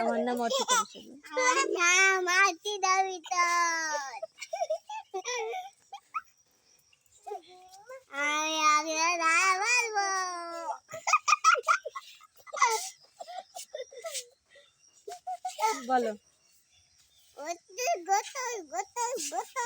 আমার নাম আমার নাম আমি বলো। গোতর গোতর গোতর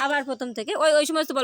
আবার প্রথম থেকে। ওই ওই সমস্ত বলব